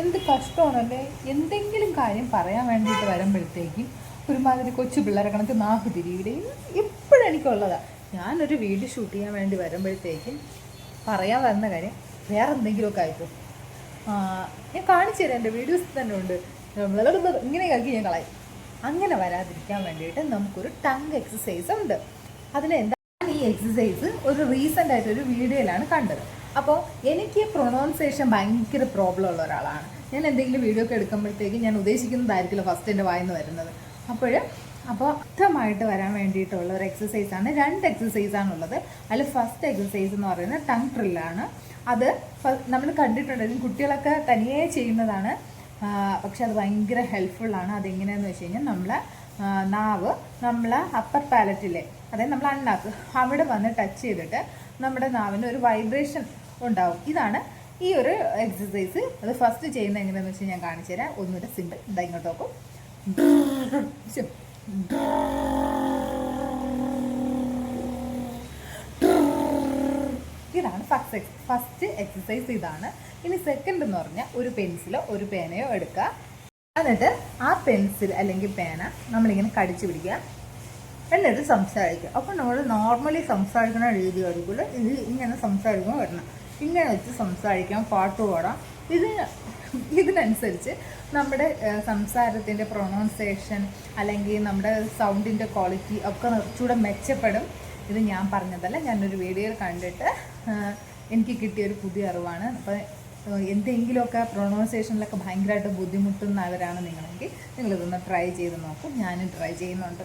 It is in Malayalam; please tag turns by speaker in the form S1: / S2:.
S1: എന്ത് കഷ്ടമാണല്ലേ? എന്തെങ്കിലും കാര്യം പറയാൻ വേണ്ടിയിട്ട് വരുമ്പോഴത്തേക്കും ഒരുമാതിരി കൊച്ചു പിള്ളേരെ കണക്ക് നാക്ക് തിരിയുടെ എപ്പോഴും എനിക്കുള്ളതാണ് ഞാനൊരു വീഡിയോ ഷൂട്ട് ചെയ്യാൻ വേണ്ടി വരുമ്പോഴത്തേക്കും പറയാൻ വരുന്ന കാര്യം വേറെ എന്തെങ്കിലുമൊക്കെ ആയിപ്പോ. ഞാൻ കാണിച്ചു തരാം എന്റെ വീഡിയോസ് തന്നെ ഉണ്ട്. ഇങ്ങനെ ആക്കി ഞാൻ കളയും. അങ്ങനെ വരാതിരിക്കാൻ വേണ്ടിയിട്ട് നമുക്കൊരു ടങ് എക്സസൈസ് ഉണ്ട്. അതിലെന്താ? ഈ എക്സസൈസ് ഒരു റീസെന്റ് ആയിട്ടൊരു വീഡിയോയിലാണ് കണ്ടത്. അപ്പോൾ എനിക്ക് പ്രൊണൗൺസിയേഷൻ ഭയങ്കര പ്രോബ്ലം ഉള്ള ഒരാളാണ്. ഞാൻ എന്തെങ്കിലും വീഡിയോ ഒക്കെ എടുക്കുമ്പോഴത്തേക്ക് ഞാൻ ഉദ്ദേശിക്കുന്നതായിരിക്കില്ല ഫസ്റ്റ് എന്റെ വായിന്ന് വരുന്നത്. അപ്പോൾ അപ്പോൾ അർത്ഥമായിട്ട് വരാൻ വേണ്ടിയിട്ടുള്ള ഒരു എക്സസൈസ് ആണ്. രണ്ട് എക്സസൈസ് ആണുള്ളത്. അതിൽ ഫസ്റ്റ് എക്സസൈസ് എന്ന് പറയുന്നത് ടങ് ട്രില്ലാണ് അത് നമ്മൾ കണ്ടിട്ടുണ്ടെങ്കിൽ കുട്ടികളൊക്കെ തനിയെ ചെയ്യുന്നതാണ്. പക്ഷെ അത് ഭയങ്കര ഹെൽപ്ഫുള്ളാണ് അതെങ്ങനെയാന്ന് വെച്ച് കഴിഞ്ഞാൽ നമ്മൾ നാവ് നമ്മൾ അപ്പർ പാലറ്റിലെ അതായത് നമ്മൾ അണ്ണാക്ക് അവിടെ വന്ന് ടച്ച് ചെയ്തിട്ട് നമ്മുടെ നാവിന് ഒരു വൈബ്രേഷൻ ഉണ്ടാവും. ഇതാണ് ഈ ഒരു എക്സസൈസ് അത് ഫസ്റ്റ് ചെയ്യുന്നത് എങ്ങനെയാണെന്ന് വെച്ചാൽ ഞാൻ കാണിച്ചു തരാം. ഒന്നുകൂടെ സിമ്പിൾ ഇതാ ഇങ്ങോട്ട് നോക്കും. ഇതാണ് ഫസ്റ്റ് ഫസ്റ്റ് എക്സസൈസ് ഇതാണ്. ഇനി സെക്കൻഡ് എന്ന് പറഞ്ഞാൽ ഒരു പെൻസിലോ ഒരു പേനയോ എടുക്കുക. എന്നിട്ട് ആ പെൻസിൽ അല്ലെങ്കിൽ പേന നമ്മളിങ്ങനെ കടിച്ചു പിടിക്കുക. എന്നിട്ട് സംസാരിക്കുക. അപ്പോൾ നമ്മൾ നോർമലി സംസാരിക്കുന്ന രീതി ആയിരിക്കില്ല ഇത് ഇങ്ങനെ സംസാരിക്കുമ്പോൾ വരണം. ഇങ്ങനെ വെച്ച് സംസാരിക്കാം പാട്ട് പാടാം. ഇതിന് ഇതിനനുസരിച്ച് നമ്മുടെ സംസാരത്തിന്റെ പ്രൊണൗൺസിയേഷൻ അല്ലെങ്കിൽ നമ്മുടെ സൗണ്ടിന്റെ ക്വാളിറ്റി ഒക്കെ കുറച്ചുകൂടെ മെച്ചപ്പെടും. ഇത് ഞാൻ പറഞ്ഞതല്ല ഞാനൊരു വീഡിയോയിൽ കണ്ടിട്ട് എനിക്ക് കിട്ടിയ ഒരു പുതിയ അറിവാണ്. അപ്പോൾ എന്തെങ്കിലുമൊക്കെ പ്രൊണൗൺസിയേഷനിലൊക്കെ ഭയങ്കരമായിട്ട് ബുദ്ധിമുട്ടുന്നവരാണ് നിങ്ങളെങ്കിൽ നിങ്ങളിതൊന്ന് ട്രൈ ചെയ്ത് നോക്കും. ഞാനും ട്രൈ ചെയ്യുന്നുണ്ട്.